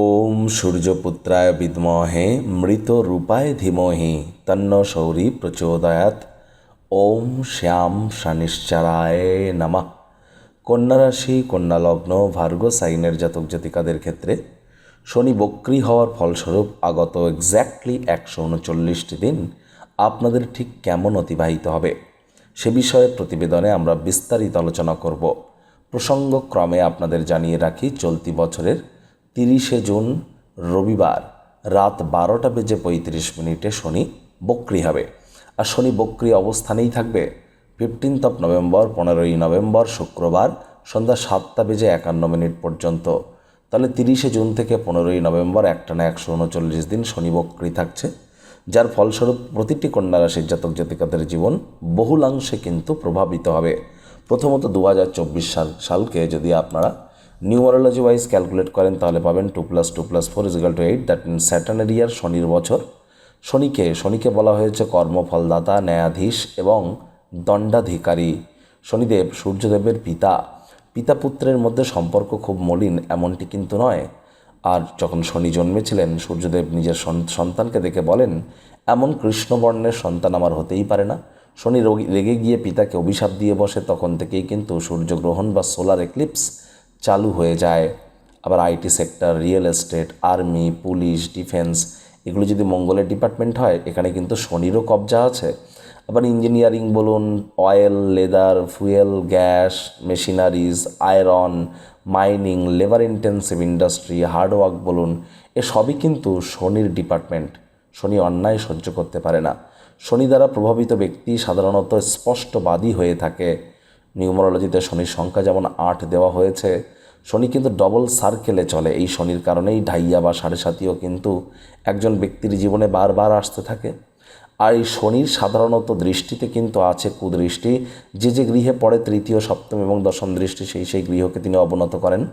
ওম সূর্যপুত্রায় বিদ্মহে মৃত রূপায় ধীমহি তন্ন শৌরি প্রচোদয়াত ওম শ্যাম শানিশ্চারায় নমঃ। কন্যা রাশি, কন্যা লগ্ন, ভার্গ সাইনের জাতক জাতিকাদের ক্ষেত্রে শনি বক্রি হওয়ার ফলস্বরূপ আগত এক্স্যাক্টলি একশো উনচল্লিশটি দিন আপনাদের ঠিক কেমন অতিবাহিত হবে সে বিষয়ে প্রতিবেদনে আমরা বিস্তারিত আলোচনা করব। প্রসঙ্গক্রমে আপনাদের জানিয়ে রাখি, চলতি বছরের তিরিশে জুন, রবিবার রাত বারোটা বেজে পঁয়ত্রিশ মিনিটে শনি বক্রি হবে। আর শনি বক্রি অবস্থানেই থাকবে। ফিফটিন্থ অফ নভেম্বর পনেরোই নভেম্বর শুক্রবার সন্ধ্যা সাতটা বেজে একান্ন মিনিট পর্যন্ত। তাহলে তিরিশে জুন থেকে পনেরোই নভেম্বর একটানা একশো উনচল্লিশ দিন শনি বক্রি থাকছে। যার ফলস্বরূপ প্রতিটি কন্যা রাশির জাতক জাতিকাদের জীবন বহুলাংশে কিন্তু প্রভাবিত হবে। প্রথমত দু হাজার চব্বিশ সাল সালকে যদি আপনারা নিউমারোলজি ওয়াইজ ক্যালকুলেট করেন, তাহলে পাবেন two plus two plus four is equal two eight that mean স্যাটার্নের year শনির বছর। শনিকে শনিকে বলা হয়েছে কর্মফলদাতা, ন্যায়াধীশ এবং দণ্ডাধিকারী। শনিদেব, সূর্যদেবের পিতা। পিতা পুত্রের মধ্যে সম্পর্ক খুব মলিন, এমনটি কিন্তু নয়। আর যখন শনি জন্মেছিলেন, সূর্যদেব নিজের সন্তানকে দেখে বলেন, এমন কৃষ্ণবর্ণের সন্তান আমার হতেই পারে না। শনি রেগে গিয়ে পিতাকে অভিশাপ দিয়ে বসে, তখন থেকেই কিন্তু সূর্যগ্রহণ বা সোলার এক্লিপস চালু হয়ে যায়। আবার IT sector, real estate, army, police, defence এগুলো যদি মঙ্গলের ডিপার্টমেন্ট হয়, এখানে কিন্তু শনিরও কবজা আছে। আবার ইঞ্জিনিয়ারিং বলুন, oil, leather, fuel, gas, machineries, iron, mining, labour intensive industry, hard work বলুন, এ সবই কিন্তু শনির ডিপার্টমেন্ট। শনি অন্যায় সহ্য করতে পারে না। শনি দ্বারা প্রভাবিত ব্যক্তি সাধারণত স্পষ্টবাদী হয়ে থাকে। নিউমোরোলজিতে শনির সংখ্যা যেমন আট দেওয়া হয়েছে, শনি কিন্তু ডবল সার্কেলে চলে। এই শনির কারণেই ঢাইয়া বা সাড়ে সাতিও কিন্তু একজন ব্যক্তির জীবনে বারবার আসতে থাকে। আর এই শনির সাধারণত দৃষ্টিতে কিন্তু আছে কুদৃষ্টি। যে যে গৃহে পড়ে তৃতীয়, সপ্তম এবং দশম দৃষ্টি, সেই সেই গৃহকে তিনি অবনত করেন।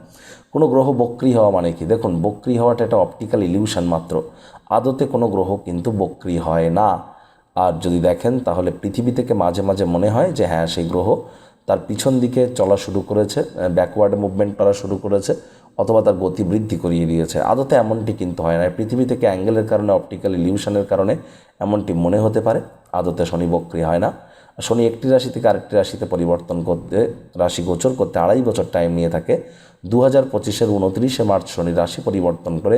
কোনো গ্রহ বক্রি হওয়া মানে কি? দেখুন, বক্রি হওয়াটা একটা অপটিক্যাল ইলিউশন মাত্র। আদতে কোনো গ্রহ কিন্তু বক্রি হয় না। আর যদি দেখেন, তাহলে পৃথিবী থেকে মাঝে মাঝে মনে হয় যে হ্যাঁ সেই গ্রহ তার পিছন দিকে চলা শুরু করেছে ব্যাকওয়ার্ড মুভমেন্ট করা শুরু করেছে, অথবা তার গতি বৃদ্ধি করিয়ে দিয়েছে। আদতে এমনটি কিন্তু হয় না। পৃথিবী থেকে অ্যাঙ্গেলের কারণে, অপটিক্যাল ইলিউশনের কারণে এমনটি মনে হতে পারে। আদতে শনি বক্রি হয় না। শনি একটি রাশি থেকে আরেকটি রাশিতে পরিবর্তন করতে, রাশি গোচর করতে আড়াই বছর টাইম নিয়ে থাকে। দু হাজার পঁচিশের উনত্রিশে মার্চ শনি রাশি পরিবর্তন করে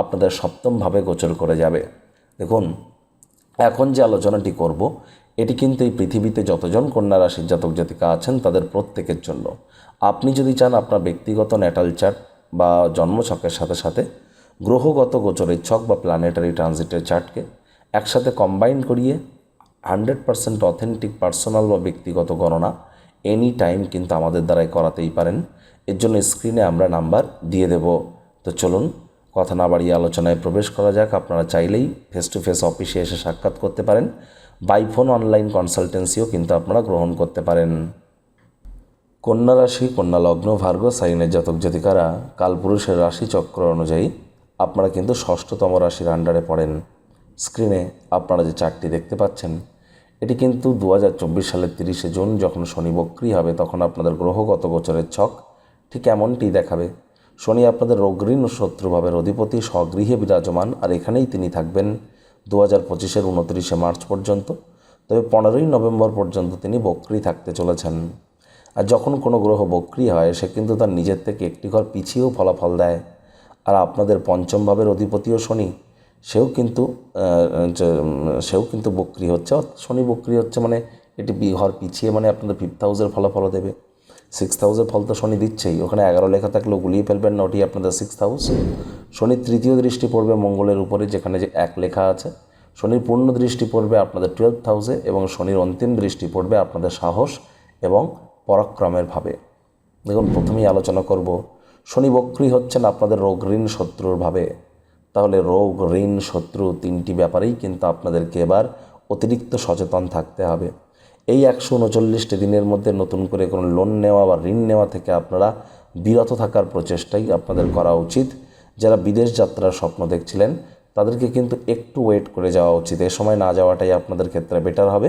আপনাদের সপ্তমভাবে গোচর করে যাবে। দেখুন এখন যে আলোচনাটি করব, এটি কিন্তু এই পৃথিবীতে যতজন কন্যা রাশির জাতক জাতিকা আছেন তাদের প্রত্যেকের জন্য। আপনি যদি চান আপনার ব্যক্তিগত ন্যাটাল চার্ট বা জন্মছকের সাথে সাথে গ্রহগত গোচরের ছক বা প্ল্যানেটারি ট্রানজিটের চার্টকে একসাথে কম্বাইন করিয়ে হান্ড্রেড পার্সেন্ট অথেন্টিক পার্সোনাল বা ব্যক্তিগত গণনা এনি টাইম কিন্তু আমাদের দ্বারাই করাতেই পারেন। এর জন্য স্ক্রিনে আমরা নাম্বার দিয়ে দেব। তো চলুন কথা না বাড়িয়ে আলোচনায় প্রবেশ করা যাক। আপনারা চাইলেই ফেস টু ফেস অফিসে এসে সাক্ষাৎ করতে পারেন। বাই ফোন অনলাইন কনসালটেন্সিও কিন্তু আপনারা গ্রহণ করতে পারেন। কন্যা রাশি, কন্যা লগ্ন ভার্গ সাইনের জাতক জাতিকারা কালপুরুষের রাশি চক্র অনুযায়ী আপনারা কিন্তু ষষ্ঠতম রাশির আন্ডারে পড়েন। স্ক্রিনে আপনারা যে চারটি দেখতে পাচ্ছেন, এটি কিন্তু দু হাজার চব্বিশ সালের তিরিশে জুন যখন শনি বক্রি হবে, তখন আপনাদের গ্রহগত গোচরের ছক ঠিক এমনটি দেখাবে। শনি, আপনাদের রোগঋণ ও শত্রুভাবের অধিপতি স্বগৃহে বিরাজমান, আর এখানেই তিনি থাকবেন দু হাজার পঁচিশের উনত্রিশে মার্চ পর্যন্ত। তবে পনেরোই নভেম্বর পর্যন্ত তিনি বক্রি থাকতে চলেছেন। আর যখন কোনো গ্রহ বক্রি হয়, সে কিন্তু তার নিজের থেকে একটি ঘর পিছিয়েও ফলাফল দেয়। আর আপনাদের পঞ্চম ভাবের অধিপতিও শনি। সেও কিন্তু সেও কিন্তু বক্রি হচ্ছে। শনি বক্রি হচ্ছে মানে এটি ঘর পিছিয়ে মানে আপনাদের ফিফথ হাউসের ফলাফল দেবে। সিক্স হাউসের ফল তো শনি দিচ্ছেই। ওখানে এগারো লেখা থাকলেও গুলিয়ে ফেলবেন না ওটি আপনাদের সিক্স হাউস শনির তৃতীয় দৃষ্টি পড়বে মঙ্গলের উপরে, যেখানে যে এক লেখা আছে। শনির পূর্ণ দৃষ্টি পড়বে আপনাদের টুয়েলভ হাউসে এবং শনির অন্তিম দৃষ্টি পড়বে আপনাদের সাহস এবং পরাক্রমের ভাবে। দেখুন, প্রথমেই আলোচনা করব। শনি বক্রী হচ্ছেন আপনাদের রোগ ঋণ শত্রুর ভাবে। তাহলে রোগ ঋণ শত্রু তিনটি ব্যাপারেই কিন্তু আপনাদেরকে এবার অতিরিক্ত সচেতন থাকতে হবে। এই একশো উনচল্লিশটি দিনের মধ্যে নতুন করে কোনো লোন নেওয়া বা ঋণ নেওয়া থেকে আপনারা বিরত থাকার প্রচেষ্টাই আপনাদের করা উচিত। যারা বিদেশ যাত্রার স্বপ্ন দেখছিলেন, তাদেরকে কিন্তু একটু ওয়েট করে যাওয়া উচিত। এ সময় না যাওয়াটাই আপনাদের ক্ষেত্রে বেটার হবে।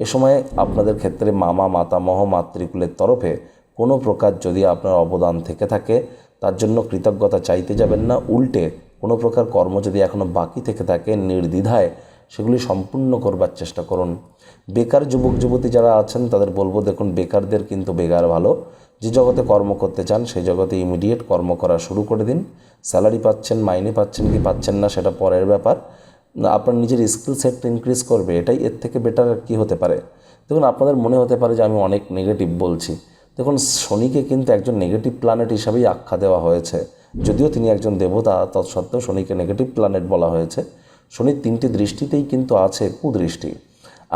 এ সময় আপনাদের ক্ষেত্রে মামা, মাতামহ, মাতৃকুলের তরফে কোনো প্রকার যদি আপনার অবদান থেকে থাকে, তার জন্য কৃতজ্ঞতা চাইতে যাবেন না। উল্টে কোনো প্রকার কর্ম যদি এখনও বাকি থেকে থাকে, নির্দ্বিধায় সেগুলি সম্পূর্ণ করবার চেষ্টা করুন। বেকার যুবক, যুবতী যারা আছেন, তাদের বলব, দেখুন, বেকারদের কিন্তু বেকার ভালো। যে জগতে কর্ম করতে চান সেই জগতে ইমিডিয়েট কর্ম করা শুরু করে দিন। স্যালারি পাচ্ছেন, মাইনে পাচ্ছেন কি পাচ্ছেন না, সেটা পরের ব্যাপার। আপনার নিজের স্কিল সেটটা ইনক্রিজ করবে, এটাই এর থেকে বেটার কি হতে পারে। দেখুন, আপনাদের মনে হতে পারে যে আমি অনেক নেগেটিভ বলছি। দেখুন, শনিকে কিন্তু একজন নেগেটিভ প্ল্যানেট হিসাবেই আখ্যা দেওয়া হয়েছে। যদিও তিনি একজন দেবতা, তৎসত্ত্বেও শনিকে নেগেটিভ প্ল্যানেট বলা হয়েছে। শনির তিনটি দৃষ্টিতেই কিন্তু আছে কুদৃষ্টি।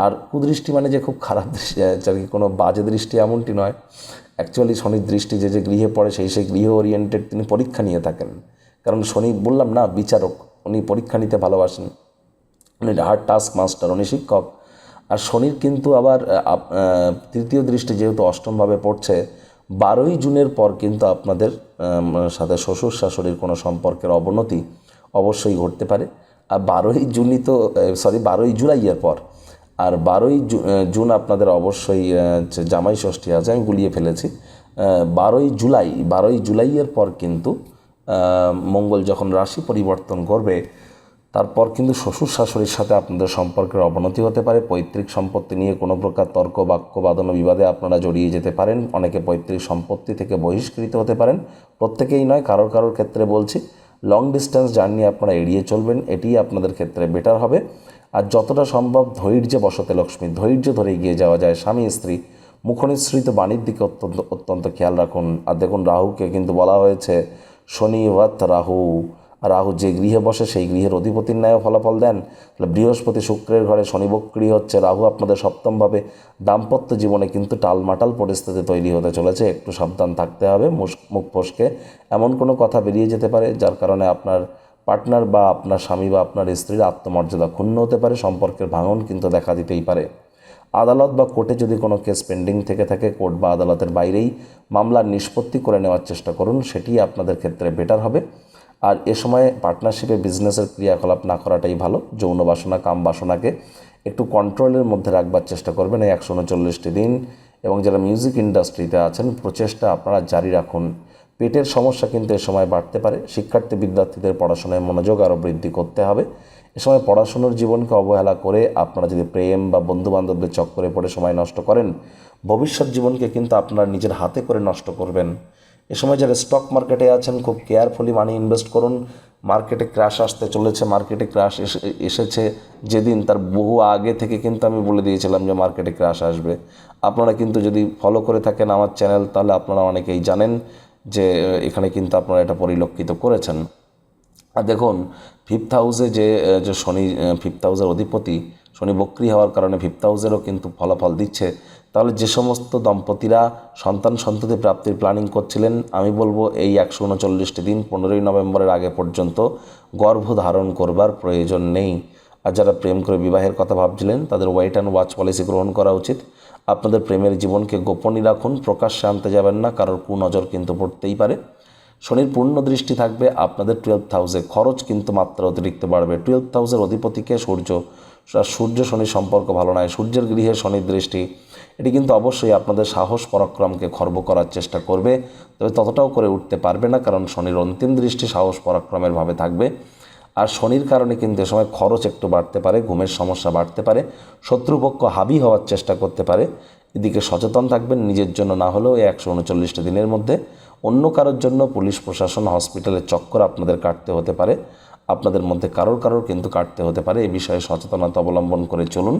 আর কুদৃষ্টি মানে যে খুব খারাপ দৃষ্টি কি কোনো বাজে দৃষ্টি এমনটি নয়। অ্যাকচুয়ালি শনির দৃষ্টি যে যে গৃহে পড়ে, সেই সেই গৃহ ওরিয়েন্টেড তিনি পরীক্ষা নিয়ে থাকেন। কারণ শনি, বললাম না, বিচারক, উনি পরীক্ষা নিতে ভালোবাসেন। উনি হার্ড টাস্ক মাস্টার উনি শিক্ষক। আর শনির কিন্তু আবার তৃতীয় দৃষ্টি যেহেতু অষ্টমভাবে পড়ছে, বারোই জুনের পর কিন্তু আপনাদের সাথে শ্বশুর শাশুড়ির কোনো সম্পর্কের অবনতি অবশ্যই ঘটতে পারে। আর বারোই জুনই তো সরি বারোই জুলাইয়ের পর। আর বারোই জুন আপনাদের অবশ্যই জামাই ষষ্ঠী আছে, আমি গুলিয়ে ফেলেছি। বারোই জুলাই, বারোই জুলাইয়ের পর কিন্তু মঙ্গল যখন রাশি পরিবর্তন করবে, তারপর কিন্তু শ্বশুর শাশুড়ির সাথে আপনাদের সম্পর্কের অবনতি হতে পারে, পৈতৃক সম্পত্তি নিয়ে কোনো প্রকার তর্ক, বাক্য, বাদন, বিবাদে আপনারা জড়িয়ে যেতে পারেন। অনেকে পৈতৃক সম্পত্তি থেকে বহিষ্কৃত হতে পারেন। প্রত্যেকেই নয়, কারোর কারোর ক্ষেত্রে বলছি। লং ডিস্টেন্স জার্নি আপনারা এড়িয়ে চলবেন এটি আপনাদের ক্ষেত্রে বেটার হবে। আর যতটা সম্ভব ধৈর্যে বসতে লক্ষ্মী, ধৈর্য ধরে এগিয়ে যাওয়া যায়। স্বামী, স্ত্রী, মুখনিসৃত বাণীর দিকে অত্যন্ত অত্যন্ত খেয়াল রাখুন। আর দেখুন, রাহুকে কিন্তু বলা হয়েছে শনি রাহু। রাহু যে গৃহে বসে, সেই গৃহের অধিপতির ন্যায় ফলাফল দেন। তাহলে বৃহস্পতি শুক্রের ঘরে শনি বক্রি হচ্ছে, রাহু আপনাদের সপ্তমভাবে দাম্পত্য জীবনে কিন্তু টালমাটাল পরিস্থিতি তৈরি হতে চলেছে। একটু সাবধান থাকতে হবে মুখ ফসকে। এমন কোনো কথা বেরিয়ে যেতে পারে, যার কারণে আপনার পার্টনার বা আপনার স্বামী বা আপনার স্ত্রীর আত্মমর্যাদা ক্ষুণ্ণ হতে পারে, সম্পর্কের ভাঙন কিন্তু দেখা দিতেই পারে। আদালত বা কোর্টে যদি কোনো কেস পেন্ডিং থেকে থাকে, কোর্ট বা আদালতের বাইরেই মামলার নিষ্পত্তি করে নেওয়ার চেষ্টা করুন সেটি আপনাদের ক্ষেত্রে বেটার হবে। আর এ সময় পার্টনারশিপে বিজনেসের ক্রিয়াকলাপ না করাটাই ভালো। যৌন বাসনা, কাম বাসনাকে একটু কন্ট্রোলের মধ্যে রাখবার চেষ্টা করবেন এই একশো উনচল্লিশটি দিন। এবং যারা মিউজিক ইন্ডাস্ট্রিতে আছেন, প্রচেষ্টা আপনারা জারি রাখুন। পেটের সমস্যা কিন্তু এ সময় বাড়তে পারে। শিক্ষার্থী, বিদ্যার্থীদের পড়াশোনায় মনোযোগ আরও বৃদ্ধি করতে হবে। এ সময় পড়াশুনোর জীবনকে অবহেলা করে আপনারা যদি প্রেম বা বন্ধুবান্ধবদের চক্করে পড়ে সময় নষ্ট করেন, ভবিষ্যৎ জীবনকে কিন্তু আপনারা নিজের হাতে করে নষ্ট করবেন। এ সময় যারা স্টক মার্কেটে আছেন, খুব কেয়ারফুলি মানি ইনভেস্ট করুন। মার্কেটে ক্র্যাশ আসতে চলেছে মার্কেটে ক্র্যাশ এসেছে। যেদিন তার বহু আগে থেকে কিন্তু আমি বলে দিয়েছিলাম যে মার্কেটে ক্র্যাশ আসবে। আপনারা কিন্তু যদি ফলো করে থাকেন আমার চ্যানেল তাহলে আপনারা অনেকেই জানেন যে এখানে কিন্তু আপনারা এটা পরিলক্ষিত করেছেন। আর দেখুন ফিফথ হাউসে যে যে শনি ফিফথ হাউসের অধিপতি, শনি বক্রি হওয়ার কারণে ফিফথ হাউসেরও কিন্তু ফলাফল দিচ্ছে। তাহলে যে সমস্ত দম্পতিরা সন্তান সন্ততি প্রাপ্তির প্ল্যানিং করছিলেন, আমি বলব এই একশো উনচল্লিশটি দিন পনেরোই নভেম্বরের আগে পর্যন্ত গর্ভ ধারণ করবার প্রয়োজন নেই। আর যারা প্রেম করে বিবাহের কথা ভাবছিলেন, তাদের ওয়েট অ্যান্ড ওয়াচ পলিসি গ্রহণ করা উচিত। আপনাদের প্রেমের জীবনকে গোপনই রাখুন, প্রকাশ্যে আনতে যাবেন না, কারোর কুনজর কিন্তু পড়তেই পারে। শনির পূর্ণ দৃষ্টি থাকবে, আপনাদের টুয়েলভ হাউসে খরচ কিন্তু মাত্রা অতিরিক্ত বাড়বে। টুয়েলভ হাউসের অধিপতিকে সূর্য সূর্য শনির সম্পর্ক ভালো নয়, সূর্যের গৃহে শনির দৃষ্টি এটি কিন্তু অবশ্যই আপনাদের সাহস পরাক্রমকে খর্ব করার চেষ্টা করবে, তবে ততটাও করে উঠতে পারবে না, কারণ শনির অন্তিম দৃষ্টি সাহস পরাক্রমের ভাবে থাকবে। আর শনির কারণে কিন্তু এ সময় খরচ একটু বাড়তে পারে, ঘুমের সমস্যা বাড়তে পারে, শত্রুপক্ষ হাবি হওয়ার চেষ্টা করতে পারে। এদিকে সচেতন থাকবেন, নিজের জন্য না হলেও এই একশো উনচল্লিশটা দিনের মধ্যে। অন্য কারোর জন্য পুলিশ, প্রশাসন হসপিটালের চক্কর আপনাদের কাটতে হতে পারে। আপনাদের মধ্যে কারোর কারোর কিন্তু কাটতে হতে পারে, এ বিষয়ে সচেতনতা অবলম্বন করে চলুন।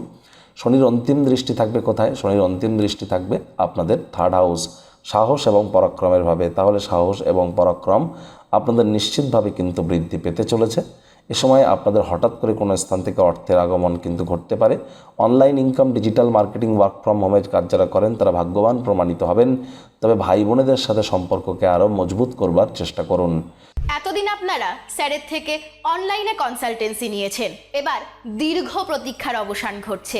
শনির অন্তিম দৃষ্টি থাকবে কোথায়? শনির অন্তিম দৃষ্টি থাকবে আপনাদের থার্ড হাউস সাহস এবং পরাক্রমের ভাবে। তাহলে সাহস এবং পরাক্রম আপনাদের নিশ্চিতভাবে কিন্তু বৃদ্ধি পেতে চলেছে। এ সময় আপনাদের হঠাৎ করে কোনো স্থান থেকে অর্থের আগমন কিন্তু ঘটতে পারে। Online income digital marketing work from হোমের কাজ যারা করেন, তারা ভাগ্যবান, প্রমাণিত হবেন। তবে ভাই বোনেদের সাথে সম্পর্ককে আরও মজবুত করবার চেষ্টা করুন। এতদিন আপনারা স্যারের থেকে অনলাইনে কনসালটেন্সি নিয়েছেন। এবার দীর্ঘ প্রতীক্ষার অবসান ঘটছে।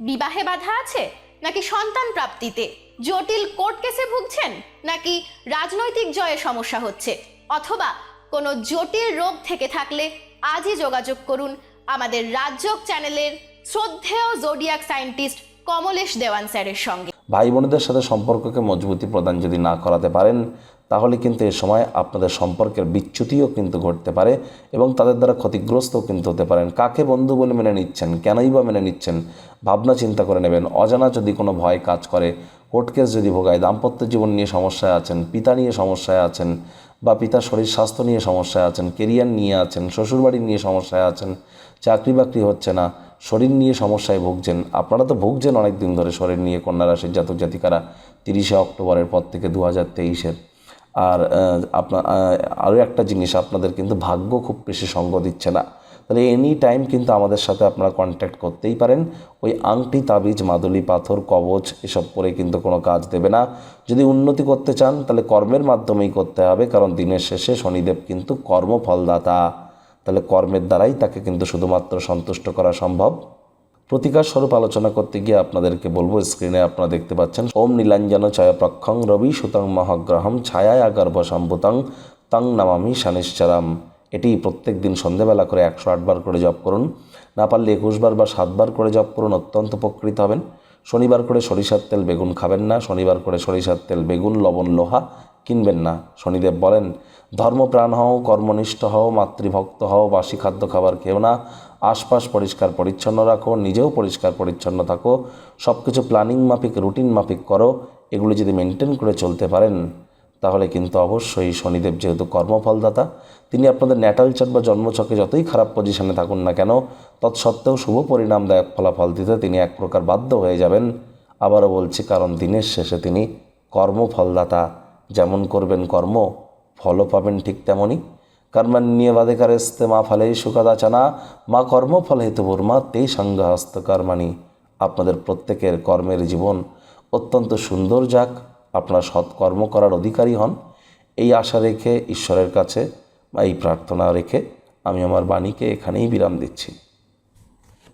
বিবাহে বাধা আছে? নাকি সন্তান প্রাপ্তিতে? জটিল কোর্ট কেসে ভুগছেন? নাকি রাজনৈতিক জয়ে সমস্যা হচ্ছে? অথবা কোনো জটিল রোগ থেকে থাকলে আজই যোগাযোগ করুন আমাদের রাজযোগ চ্যানেলের শ্রদ্ধেয় জোডিয়াক সায়েন্টিস্ট কমলেশ দেওয়ান স্যারের সঙ্গে। ভাই বোনদের সাথে সম্পর্ককে মজবুতি প্রদান যদি না করাতে পারেন তাহলে কিন্তু এ সময় আপনাদের সম্পর্কের বিচ্যুতিও কিন্তু ঘটতে পারে এবং তাদের দ্বারা ক্ষতিগ্রস্তও কিন্তু হতে পারেন। কাকে বন্ধু বলে মেনে নিচ্ছেন? কেনই বা মেনে নিচ্ছেন? ভাবনা চিন্তা করে নেবেন। অজানা যদি কোনো ভয় কাজ করে কোর্ট কেস যদি ভোগায়, দাম্পত্য জীবন নিয়ে সমস্যায় আছেন, পিতা নিয়ে সমস্যায় আছেন বা পিতার শরীর স্বাস্থ্য নিয়ে সমস্যায় আছেন কেরিয়ার নিয়ে আছেন, শ্বশুরবাড়ি নিয়ে সমস্যায় আছেন চাকরি বাকরি হচ্ছে না, শরীর নিয়ে সমস্যায় ভুগছেন, আপনারা তো ভুগছেন অনেক দিন ধরে শরীর নিয়ে কন্যা রাশির জাতক জাতিকারা তিরিশে অক্টোবরের পর থেকে দু হাজার তেইশের। আর আপনার আরও একটা জিনিস, আপনাদের কিন্তু ভাগ্য খুব বেশি সঙ্গ দিচ্ছে না। তাহলে এনি টাইম কিন্তু আমাদের সাথে আপনারা কন্ট্যাক্ট করতেই পারেন। ওই আংটি, তাবিজ, মাদুলি, পাথর, কবচ, এসব পরে কিন্তু কোনো কাজ দেবে না। যদি উন্নতি করতে চান, তাহলে কর্মের মাধ্যমেই করতে হবে, কারণ দিনের শেষে শনিদেব কিন্তু কর্মফলদাতা। তাহলে কর্মের দ্বারাই তাকে কিন্তু শুধুমাত্র সন্তুষ্ট করা সম্ভব। প্রতিকার স্বরূপ আলোচনা করতে গিয়ে আপনাদেরকে বলব স্ক্রিনে আপনারা দেখতে পাচ্ছেন, ওম নীলাঞ্জন চয় প্রক্ষং রবি সুতং মহাগ্রহম ছায়ায় আগর্ভ সম্ভুতং তং নামামি শানিশ্চারাম এটি প্রত্যেক দিন সন্ধেবেলা করে একশো আটবার করে জপ করুন। না পারলে একুশবার বা সাতবার করে জপ করুন, অত্যন্ত উপকৃত হবেন। শনিবার করে সরিষার তেল বেগুন খাবেন না, শনিবার করে সরিষার তেল বেগুন, লবণ, লোহা কিনবেন না। শনিদেব বলেন ধর্মপ্রাণ হও, কর্মনিষ্ঠ হও, মাতৃভক্ত হও, বাসি খাদ্য খাবার খেও না। আশপাশ পরিষ্কার পরিচ্ছন্ন রাখো, নিজেও পরিষ্কার পরিচ্ছন্ন থাকো। সব কিছু প্ল্যানিং মাফিক, রুটিন মাফিক করো। এগুলো যদি মেনটেন করে চলতে পারেন, তাহলে কিন্তু অবশ্যই শনিদেব যেহেতু কর্মফলদাতা, তিনি আপনাদের ন্যাটাল বা জন্মছকে যতই খারাপ পজিশনে থাকুন না কেন, তৎসত্ত্বেও শুভ পরিণামদায়ক ফলাফল দিতে তিনি এক প্রকার বাধ্য হয়ে যাবেন। আবারও বলছি, কারণ দিনের শেষে তিনি কর্মফলদাতা। যেমন করবেন কর্ম ফলও পাবেন ঠিক তেমনই। কর্মণ্যবাধিকারেস্তে মা ফলেই সুখদাচনা, মা কর্মফল হেতুপুর মা তেই সঙ্গ হস্তকর্মাণী আপনাদের প্রত্যেকের কর্মের জীবন অত্যন্ত সুন্দর যাক, আপনারা সৎকর্ম করার অধিকারী হন। এই আশা রেখে, ঈশ্বরের কাছে বা এই প্রার্থনা রেখে আমি আমার বাণীকে এখানেই বিরাম দিচ্ছি।